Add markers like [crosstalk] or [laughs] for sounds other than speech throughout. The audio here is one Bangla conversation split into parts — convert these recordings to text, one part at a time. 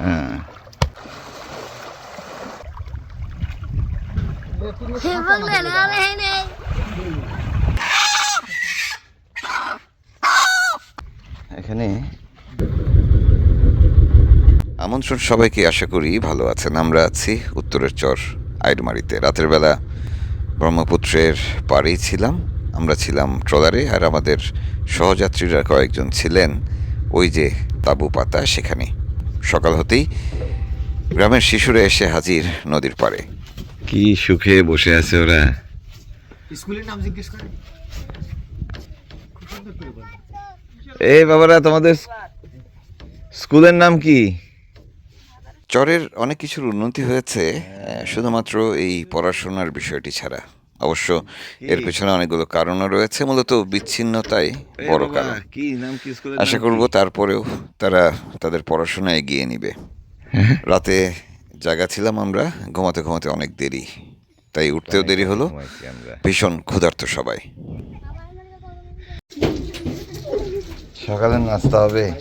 হ্যাঁ। এখানে আমন্ত্রণ সবাইকে আশা করি ভালো আছেন। আমরা আছি উত্তরের চর আইডমারিতে। রাতের বেলা ব্রহ্মপুত্রের পাড়েই ছিলাম। আমরা ছিলাম ট্রলারে আর আমাদের সহযাত্রীরা কয়েকজন ছিলেন। ওই যে তাঁবু পাতা সেখানে। সকাল হতেই গ্রামের শিশুরা এসে হাজির নদীর পাড়ে। কি সুখে বসে আছে ওরা। স্কুলের নাম জিজ্ঞেস করে। এই বাবারা তোমাদের স্কুলের নাম কি? চরের অনেক কিছুর উন্নতি হয়েছে শুধুমাত্র এই পড়াশোনার বিষয়টি ছাড়া। অবশ্য এর পেছনে অনেকগুলো কারণও রয়েছে মূলত বিচ্ছিন্নতাই বড় কারণ। আশা করব তারপরেও তারা তাদের পড়াশোনা এগিয়ে নিবে। রাতে জায়গা ছিলাম আমরা ঘুমাতে ঘুমাতে অনেক দেরি। তাই উঠতেও দেরি হলো। ভীষণ ক্ষুধার্ত সবাই। সকালে নাস্তা হবে?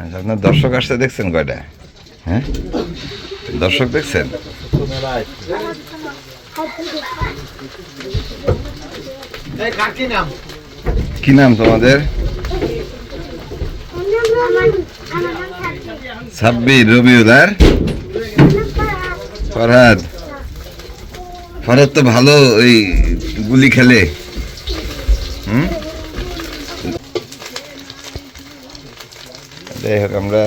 আচ্ছা, আপনার দর্শক আসতে দেখছেন কয়টা? হ্যাঁ? দর্শক দেখছেন? কি নাম তোমাদের? সাব্বির রবিউল আর? ফরহাদ। ফরহাদ তো ভালো ওই গুলি খেলে। হুম? যাই হোক আমরা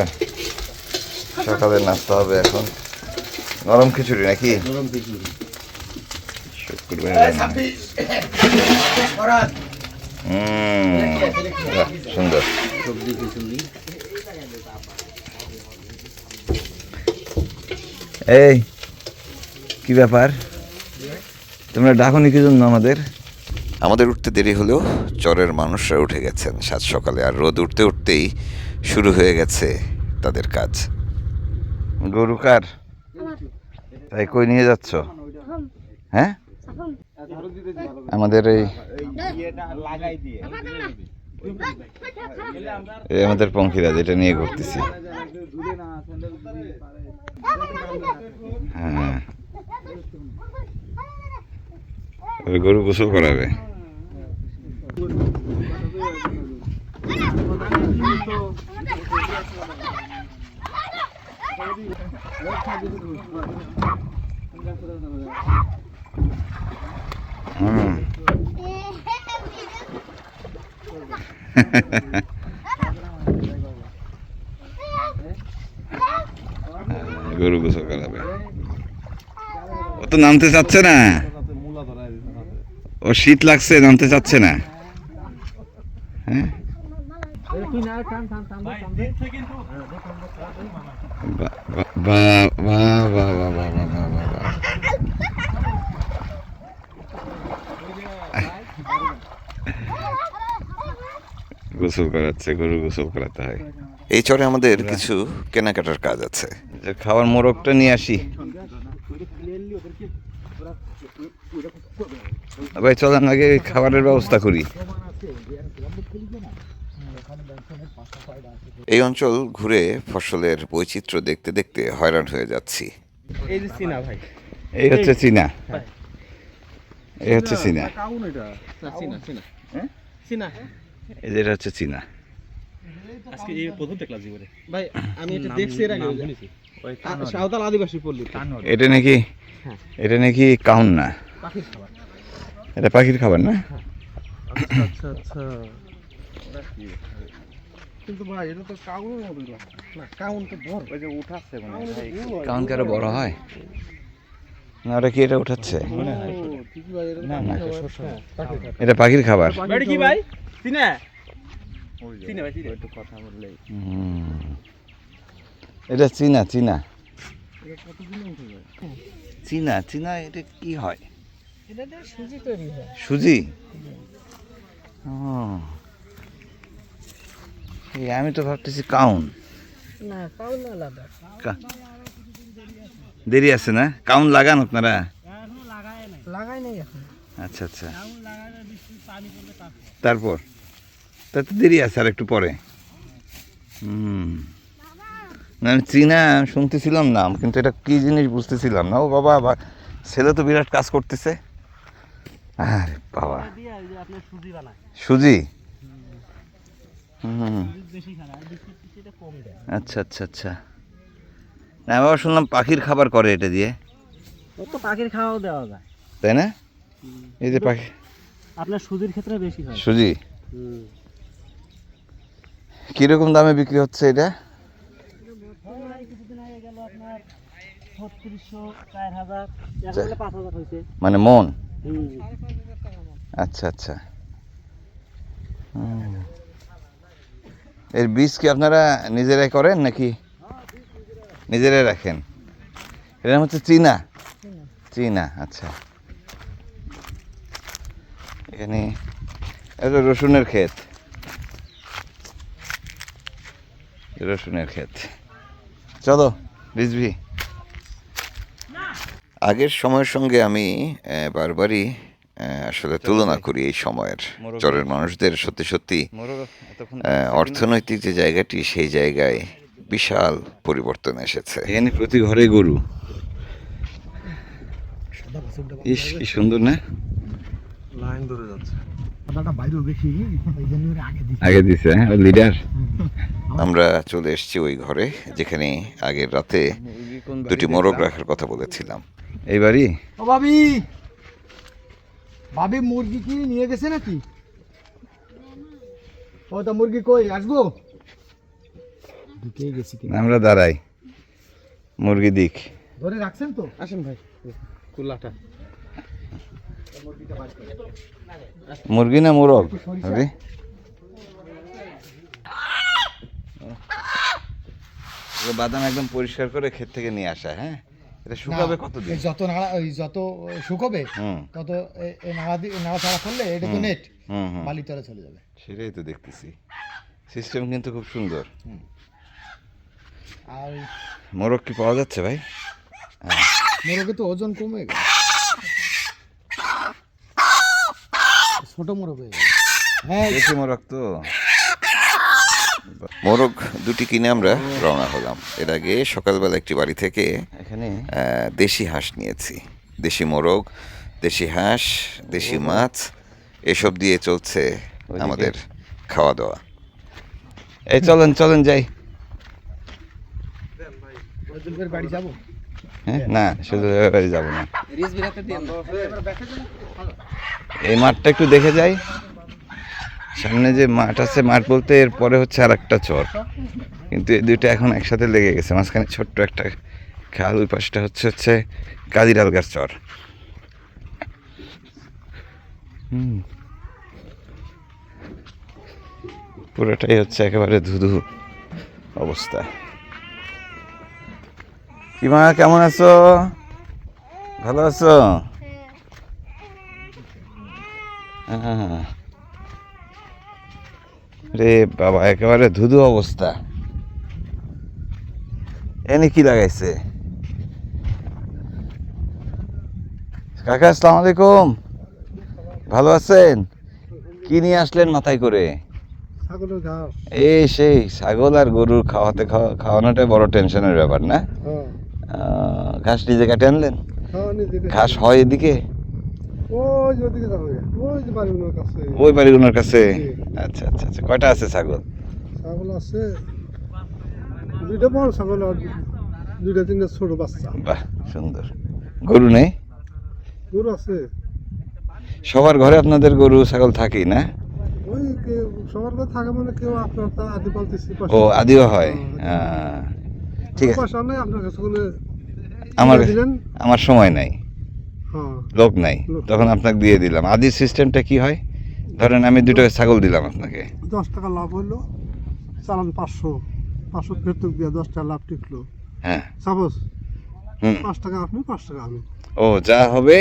সকালে নাস্তা হবে এখন। নরম খিচুড়ি নাকি? নরম খিচুড়ি। সুন্দর। এই কি ব্যাপার? তোমরা ডাকনি কি জন্য আমাদের? আমাদের উঠতে দেরি হলেও চরের মানুষরা উঠে গেছেন। সাত সকালে আর রোদ উঠতে উঠতেই শুরু হয়ে গেছে তাদের কাজ। গরু কার? তাই কই নিয়ে যাচ্ছ? হ্যাঁ? আমাদের এই আমাদের পঙ্খিরাজ এটা নিয়ে ঘুরতেছি। হ্যাঁ। গরু গোসল করাবে। হুম গরু গোসল করাবে। ও তো নামতে চাচ্ছে না? ও শীত লাগছে নামতে চাচ্ছে না? হ্যাঁ? গোসল করাচ্ছে গরু গোসল করাতে হয়। এই চরে আমাদের কিছু কেনাকাটার কাজ আছে। যে খাওয়ার মোরগটা নিয়ে আসি। ভাই চলেন আগে খাবারের ব্যবস্থা করি। এই অঞ্চল ঘুরে ফসলের বৈচিত্র্য দেখতে দেখতে হয়রান হয়ে যাচ্ছি। এই যে সিনা ভাই। এই হচ্ছে চীনা। এই হচ্ছে চীনা? না সিনা সিনা সিনা এই হচ্ছে চীনা। আজকে এই প্রথম দেখলাম জীবনে। ভাই আমি এটা দেখছি এর আগে। সাঁওতাল আদিবাসী পল্লী। এটা নাকি হ্যাঁ। এটা নাকি কাউন না? পাখির খাবার। এটা পাখির খাবার না? আচ্ছা আচ্ছা। কিন্তু ভাই এটা তো কাউনের মতো না। কাউন তো বড়। ওই যে উঠাচ্ছে মানে কাউন কি বড় হয়? না ওটা কি এটা উঠাচ্ছে? এটা। না, না। পাখির খাবার। এটা পাখির খাবার? কি ভাই? সিনা? একটু কথা বললেই। হুম। এটা চীনা চীনা। চীনা চীনা এটা কি হয়? এটা সুজি তৈরি হয়। সুজি? ও। আমি তো ভাবতেছি কাউন। না কাউন আলাদা। দেরি আছে না? কাউন লাগান আপনারা? লাগাই নাই এখন। আচ্ছা আচ্ছা। তারপর? তাতে দেরি আছে আর একটু পরে। হুম। না চীনা শুনতেছিলাম নাম কিন্তু এটা কি জিনিস বুঝতেছিলাম না। ও বাবা বা ছেলে তো বিরাট কাজ করতেছে। আরে বাবা। সুজি বানায় সুজি হুম বেশি খায় আর বিস্কুট টিস্কুটটা কম দেয় আচ্ছা আচ্ছা আচ্ছা। না বাবা শুনলাম পাখির খাবার করে এটা দিয়ে। ও তো পাখির খাওয়াও দেওয়া যায়। তাই না? এই যে পাখি। আপনার সুজির ক্ষেত্রে বেশি হয়। সুজি? কীরকম দামে বিক্রি হচ্ছে এটা? হয়েছে মানে মন? আচ্ছা আচ্ছা। হুম। এর বীজ কি আপনারা নিজেরাই করেন নাকি? নিজেরাই রাখেন? এর নাম হচ্ছে চীনা। চীনা আচ্ছা। এখানে এটা রসুনের ক্ষেত। রসুনের ক্ষেত। চলো রিজভি আগের সময়ের সঙ্গে আমি বারবারই আসলে তুলনা করি এই সময়ের চরের মানুষদের সত্যি সত্যি অর্থনৈতিক যে জায়গাটি সেই জায়গায় বিশাল পরিবর্তন এসেছে। এখানে প্রতি ঘরে গরু। ইস কি সুন্দর না? লাইন ধরে যাচ্ছে। আগে দিছে। লিডার। আমরা চলে এসেছি ওই ঘরে যেখানে আগের রাতে দুটি মোরগ রাখার কথা বলেছিলাম। এই বাড়ি? ও ভাবি মুরগি কি নিয়ে গেছে নাকি? ও তা মুরগি কই? আসব? ঢুকে গেছি কি আমরা দাঁড়াই। মুরগি দিক। ধরে রাখছেন তো? আসেন ভাই কুল্লাটা মুরগি না মোরগ? আরে বাদাম একদম পরিষ্কার করে ক্ষেত থেকে নিয়ে আসা হ্যাঁ? এটা শুকাবে কতদিন? যত নাড়া ওই যত শুকোবে তত এ- এ নাড়া নাড়াচাড়া করলে এটা তো নেট বালি তলে চলে যাবে। সেটাই তো দেখতেছি। সিস্টেম কিন্তু খুব সুন্দর। আর মোরগ কি পাওয়া যাচ্ছে ভাই? মোরগে তো ওজন কমে গেল ছোট মোরগ হয়ে গেল হ্যাঁ। দেশি মোরগ তো। মোরগ দুটি কিনে আমরা রওনা হলাম। এর আগে সকালবেলা একটি বাড়ি থেকে এখানে? দেশি হাঁস নিয়েছি। দেশি মোরগ দেশি হাঁস দেশি মাছ এসব দিয়ে চলছে আমাদের খাওয়া দাওয়া এই চলেন চলেন যাই। হ্যাঁ? না শুধু বাড়ি যাব না। এই মাঠটা একটু দেখে যাই। সামনে যে মাঠ আছে মাঠ বলতে এর পরে হচ্ছে আর একটা চর। কিন্তু এই দুইটা এখন একসাথে লেগে গেছে মাঝখানে ছোট্ট একটা খাল, ওই পাশটা হচ্ছে হচ্ছে কাজিরালগার চর। পুরোটাই হচ্ছে একেবারে ধুধু অবস্থা। কি মা কেমন আছো? ভালো আছো। রে বাবা, একেবারে ধুধু অবস্থা। এনে কি লাগাইছে? কাকা আসসালামু আলাইকুম। ভালো আছেন? কি নিয়ে আসলেন মাথায় করে? এই সেই ছাগল আর গরুর খাওয়াতে খাওয়া খাওয়ানোটাই বড় টেনশনের ব্যাপার না? হ্যাঁ। ঘাস নিজে কাটে আনলেন? হ্যাঁ ঘাস হয় এদিকে? ওই বাড়িগুলোর কাছে। আচ্ছা আচ্ছা আচ্ছা। কয়টা আছে ছাগল? ছাগল আছে। দুইটা বড় ছাগল আর দুইটা তিনটা ছোট বাচ্চা। বাহ সুন্দর। গরু নেই? গরু আছে। সবার ঘরে আপনাদের গরু ছাগল থাকি না? ওই সবার কাছে থাকে মানে কেউ আপনার আদি পালতেছি ও আদিও হয়? ঠিক আছে। নেই আপনার কাছে আমার আমার সময় নাই। হ্যাঁ। লোক নাই। লোক তখন আপনাকে দিয়ে দিলাম। আদির সিস্টেমটা কি হয়? ধরেন আমি দুটো ছাগল দিলাম আপনাকে। দশ টাকা লাভ হইল। চালান পাঁচশো পাঁচশো ফেরত দিয়ে দশ টাকা লাভ টিকলো। হ্যাঁ। সাপোজ পাঁচ টাকা আপনি পাঁচ টাকা আমি। ও যা হবে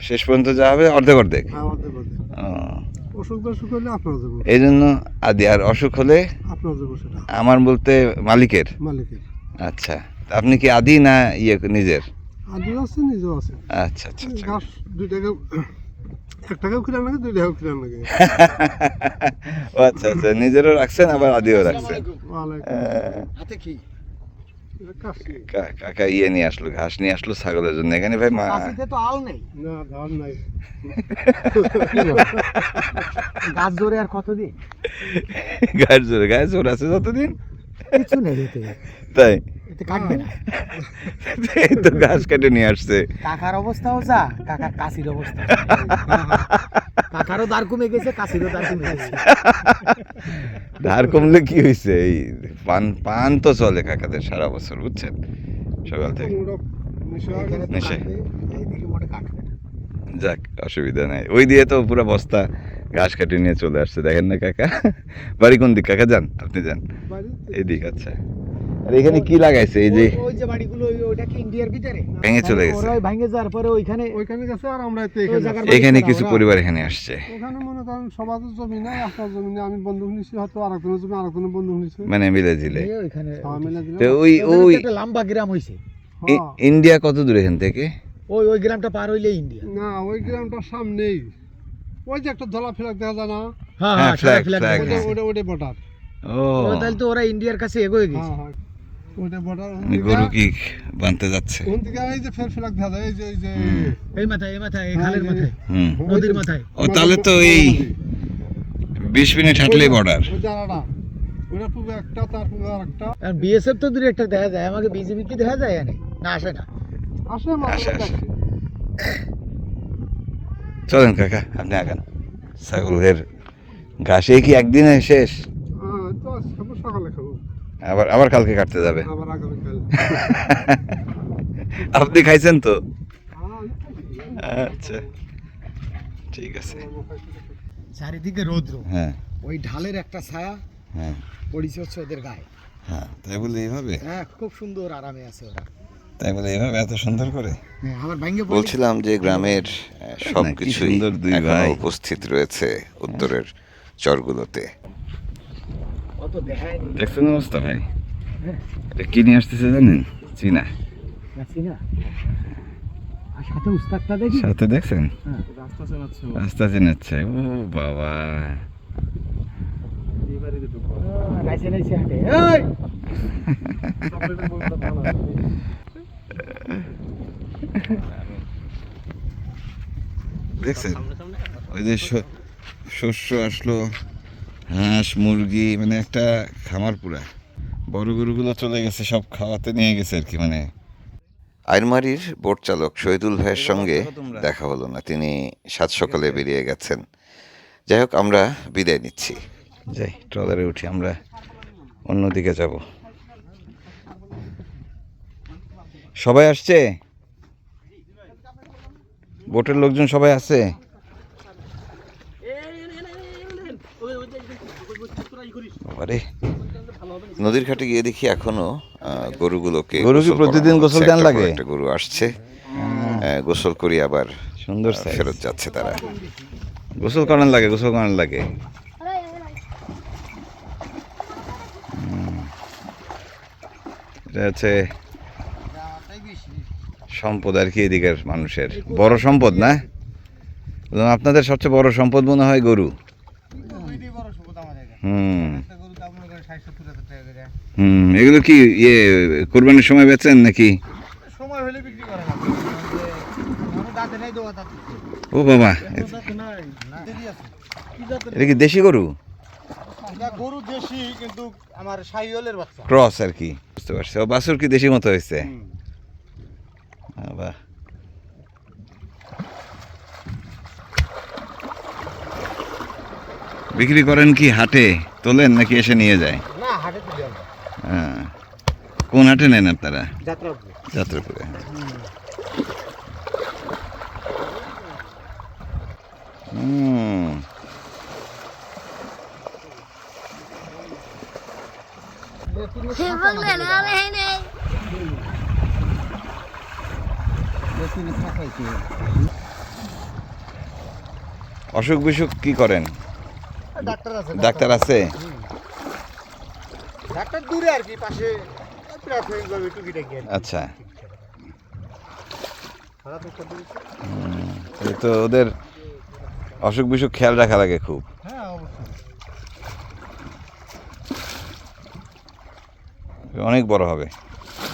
শেষ পর্যন্ত যা হবে অর্ধেক অর্ধেক আমাদের অসুখ হলে এই জন্য আদি আর অসুখ হলে? আমার বলতে মালিকের? মালিকের। আচ্ছা আপনি কি আদি না ইয়ে নিজের? আদিও আছে নিজেও আছে। আচ্ছা আচ্ছা আচ্ছা। [laughs] আচ্ছা আচ্ছা নিজেরও রাখছেন আবার আদিও রাখছেন। হাতে কা- কাকা ইয়ে নিয়ে আসলো ঘাস নিয়ে আসলো ছাগলের জন্য। এখানে ভাই মা কাশিতে তো আল নেই। না ধান নাই। গাছ ধরে আর কতদিন? জোরে জোর আছে যতদিন। কিছু নেই তাই? এতে কাটবে না। তো ঘাস কেটে নিয়ে আসছে। কাকার অবস্থাও যা কাকার কাশির অবস্থা। কাকারও দাঁড় কমে গেছে কাশিরও দাঁড় কমে গেছে। ধার কমলে কি হয়েছে এই পান পান তো চলে কাকাদের সারা বছর বুঝছেন? সকাল থেকে। নেশা যাক অসুবিধা নাই। ওই দিয়ে তো পুরো বস্তা ঘাস কাটে নিয়ে চলে আসছে। দেখেন না কাকা? বাড়ি কোন দিক? কাকা যান আপনি যান। বাড়িতে। এদিক আচ্ছা। আর এখানে কি লাগাইছে? এই যে ওই- যে বাড়িগুলো ওইটা কি ইন্ডিয়ার ভিতরে? ভেঙে চলে গেছে। ওরা ভেঙে যাওয়ার পরে ওইখানে ওইখানে গেছে আর আমরা এতে এখানে এখানে কিছু পরিবার এখানে আসছে। ওখানে মনে করেন সবার জমি নাই আপনার জমি নেই আমি বন্ধুক নিছি হয়তো আরেকজনের জমি আরেকজনের নিছে মানে মিলে দিলে। ওইখানে। তো ওই ওই একটা লম্বা গ্রাম হইছে। ইন্ডিয়া কত দূর এখান থেকে? ওই ওই গ্রামটা পার হইলে ইন্ডিয়া। না ওই গ্রামটার সামনেই। ওই যে একটা ধলা ফেলাক দেখা যায় না? হ্যাঁ হ্যাঁ, হ্যাঁ flag। হ্যাঁ। ওটা ওটা বর্ডার। ও। ও, তাহলে তো ওরা ইন্ডিয়ার কাছে এগোয়ে গেছে। গরু কি বানতে যাচ্ছে? কোন দিকে? এই যে ফের ফেলাক দেখা এই যে এই যে এই মাথায় এই মাথায় এই খালের মাথায় হুম। নদীর মাথায়। ও তাহলে তো এই বিশ মিনিট হাঁটলেই বর্ডার একটা তার আর একটা। আর বিএসএফ তো দূরে একটা দেখা যায় আমাকে বিজেপি কি দেখা যায় না আসে না। আসে মাঝে আসে, আসে। আসে। চলেন কাকা আপনি আগান। ছাগলের ঘাসে কি একদিনে শেষ হ্যাঁ তো খাব সকালে খাব আবার আবার কালকে কাটতে যাবে। আবার আগামীকাল আপনি খাইছেন তো? হ্যাঁ, আচ্ছা। ঠিক আছে। চারিদিকে রৌদ্র। হ্যাঁ। ওই ঢালের একটা ছায়া হ্যাঁ। পড়েছে হচ্ছে ওদের গায়ে। হ্যাঁ তাই বলে এইভাবে? হ্যাঁ খুব সুন্দর আরামে আছে ওরা। তাই বলে এইভাবে এত সুন্দর করে? হ্যাঁ বলছিলাম যে গ্রামের সব না, সুন্দর দুই উপস্থিত রয়েছে উত্তরের চরগুলোতে। দেখছেন অবস্থা ভাই? এটা কি নিয়ে আসতেছে জানেন? চীনা। সাথে উস্তাদটা দেখি? সাথে দেখছেন? হ্যাঁ। রাস্তা চেনাচ্ছে ও। বাবা। দেখছেন? ওই যে শস্য আসলো। হাঁস মুরগি মানে একটা খামার পুরা। বড় গরুগুলো চলে গেছে সব খাওয়াতে নিয়ে গেছে আর কি মানে। আইরমারির বোট চালক শহীদুল ভাইয়ের সঙ্গে দেখা হলো না তিনি সাত সকালে বেরিয়ে গেছেন। যাই হোক আমরা বিদায় নিচ্ছি। যাই ট্রলারে উঠি আমরা অন্যদিকে যাব। সবাই আসছে? বোটের লোকজন সবাই আছে? বাবারে নদীর ঘাটে গিয়ে দেখি এখনও গরুগুলোকে গরু কি প্রতিদিন গোসল। দেন লাগে? একটা গরু আসছে। গোসল করি আবার সুন্দর ফেরত যাচ্ছে তারা। গোসল করান লাগে গোসল করান লাগে। এটা হচ্ছে সম্পদ আর কি এদিকের মানুষের। বড় সম্পদ না? আপনাদের সবচেয়ে বড় সম্পদ মনে হয় গরু? হুম। হুম এগুলো কি ইয়ে কোরবানির সময় বেচেন নাকি? সময় হলে বিক্রি করা লাগবে দাঁতে নাই দোয়া দাঁতে ও বাবা এটা কি দেশি গরু? গরু দেশি কিন্তু আমার সাইওয়ালের বাচ্চা। ক্রস আর কি বুঝতে পারছি। ও বাছুর কি দেশি মতো হয়েছে? বাহ বিক্রি করেন কি হাটে? তোলেন নাকি এসে নিয়ে যায়? না হাটে তুলি হ্যাঁ। কোন হাটে নেন আপনারা? যাত্রা যাত্রাপুরে হুম। হে বাংলা আলে হে নেই অসুখ বিসুখ কি করেন? ডাক্তার আছে ডাক্তার দূরে আর কি পাশে প্রাথমিকভাবে টুকিটাকি। আচ্ছা। তো ওদের অসুখ বিসুখ খেয়াল রাখা লাগে খুব। হ্যাঁ অনেক বড় হবে।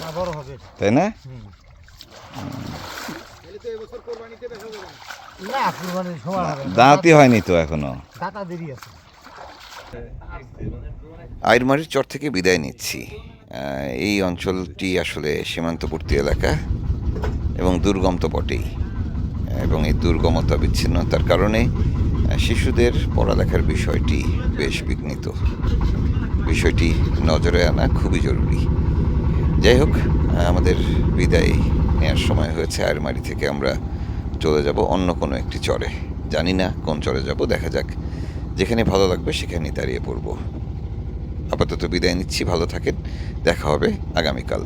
না বড় হবে তাই না। দাঁতই হয়নি তো এখনও। দাতা দেরি আছে। আইরমারির চর থেকে বিদায় নিচ্ছি। এই অঞ্চলটি আসলে সীমান্তবর্তী এলাকা এবং দুর্গম তো বটেই। এবং এই দুর্গমতা বিচ্ছিন্নতার কারণে শিশুদের পড়ালেখার বিষয়টি বেশ বিঘ্নিত। বিষয়টি নজরে আনা খুবই জরুরি। যাই হোক, আমাদের বিদায় নেওয়ার সময় হয়েছে আয়রমারি থেকে আমরা চলে যাব অন্য কোনো একটি চরে। জানি না কোন চরে যাব, দেখা যাক। যেখানে ভালো লাগবে সেখানেই দাঁড়িয়ে পড়ব। আপাতত বিদায় নিচ্ছি ভালো থাকেন দেখা হবে আগামীকাল।